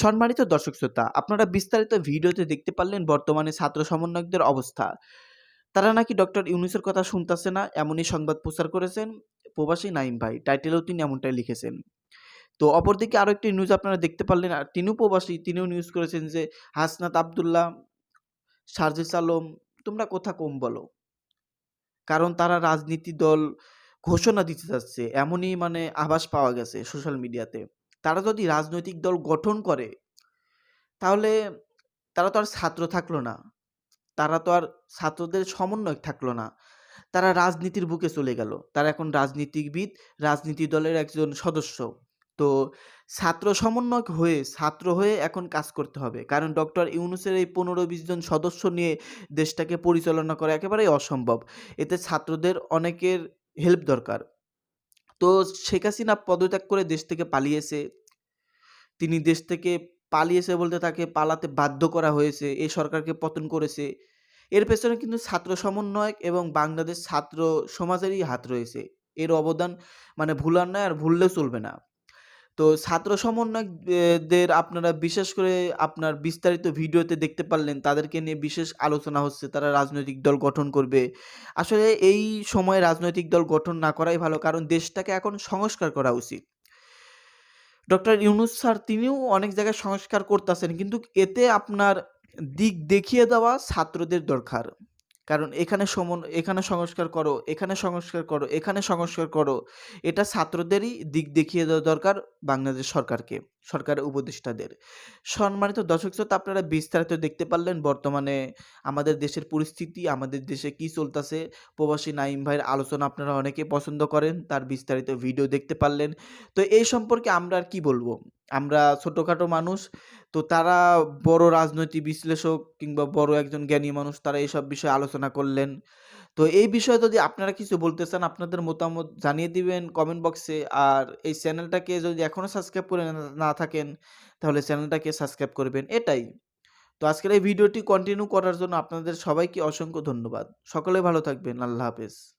সম্মানিত দর্শক শ্রোতা, আপনারা বিস্তারিত ভিডিওতে দেখতে পারলেন বর্তমানে ছাত্র সমন্বয়কদের অবস্থা। তারা নাকি ডক্টর ইউনুসের কথা শুনতেছে না, এমনই সংবাদ প্রচার করেছেন প্রবাসী নাঈম ভাই। টাইটেলেও তিনি এমনটাই লিখেছেন। তো অপরদিকে আরও একটি নিউজ আপনারা দেখতে পারলেন, আর তিনিও প্রবাসী, তিনিও নিউজ করেছেন যে হাসনাত আব্দুল্লাহ, সার্জিস আলম তোমরা কথা কম বলো। কারণ তারা রাজনীতি দল ঘোষণা দিতে যাচ্ছে। এমনই মানে আভাস পাওয়া গেছে সোশ্যাল মিডিয়াতে। তারা যদি রাজনৈতিক দল গঠন করে, তাহলে তারা তো আর ছাত্র থাকল না। তারা তো আর ছাত্রদের সমন্বয় থাকল না। তারা রাজনীতির বুকে চলে গেল। তারা এখন রাজনীতিবিদ, রাজনীতি দলের একজন সদস্য। তো ছাত্র সমন্বয়ক হয়ে, ছাত্র হয়ে এখন কাজ করতে হবে। কারণ ডক্টর ইউনুসের এই ১৫-২০ জন সদস্য নিয়ে দেশটাকে পরিচালনা করা একেবারেই অসম্ভব। এতে ছাত্রদের অনেকের হেল্প দরকার। তো শেখ হাসিনা পদত্যাগ করে দেশ থেকে পালিয়েছে। তিনি দেশ থেকে পালিয়েছে বলতে তাকে পালাতে বাধ্য করা হয়েছে। এই সরকারকে পতন করেছে। এর পেছনে কিন্তু ছাত্র সমন্বয়ক এবং বাংলাদেশ ছাত্র সমাজেরই হাত রয়েছে। এর অবদান মানে ভুলার নয় আর ভুললেও চলবে না। তো ছাত্র সমন্বয়কদের আপনারা বিশেষ করে আপনার বিস্তারিত ভিডিওতে দেখতে পারলেন, তাদেরকে নিয়ে বিশেষ আলোচনা হচ্ছে। তারা রাজনৈতিক দল গঠন করবে। আসলে এই সময়ে রাজনৈতিক দল গঠন না করাই ভালো। কারণ দেশটাকে এখন সংস্কার করা উচিত। ডক্টর ইউনুস স্যার তিনিও অনেক জায়গায় সংস্কার করতেছেন, কিন্তু এতে আপনার দিক দেখিয়ে দেওয়া ছাত্রদের দরকার। কারণ এখানে সমন এখানে সংস্কার করো, এখানে সংস্কার করো, এখানে সংস্কার করো। এটা ছাত্রদেরই দিক দেখিয়ে দেওয়া দরকার বাংলাদেশ সরকারকে, সরকারের উপদেষ্টাদের। সম্মানিত দর্শক শ্রোতা আপনারা বিস্তারিত দেখতে পারলেন বর্তমানে আমাদের দেশের পরিস্থিতি, আমাদের দেশে কি চলতাছে। প্রবাসী নাঈম ভাইয়ের আলোচনা আপনারা অনেকেই পছন্দ করেন। তার বিস্তারিত ভিডিও দেখতে পারলেন। তো এই সম্পর্কে আমরা আর কি বলব? আমরা ছোটোখাটো মানুষ। তো তারা বড় রাজনৈতিক বিশ্লেষক কিংবা বড় একজন জ্ঞানী মানুষ, তারা এইসব বিষয়ে আলোচনা করলেন। তো এই বিষয়ে যদি আপনারা কিছু বলতে চান, আপনাদের মতামত জানিয়ে দিবেন কমেন্ট বক্সে। আর এই চ্যানেলটাকে যদি এখনও সাবস্ক্রাইব করে না থাকেন, তাহলে চ্যানেলটাকে সাবস্ক্রাইব করবেন এটাই। তো আজকের এই ভিডিওটি কন্টিনিউ করার জন্য আপনাদের সবাইকে অসংখ্য ধন্যবাদ। সকলে ভালো থাকবেন। আল্লাহ হাফেজ।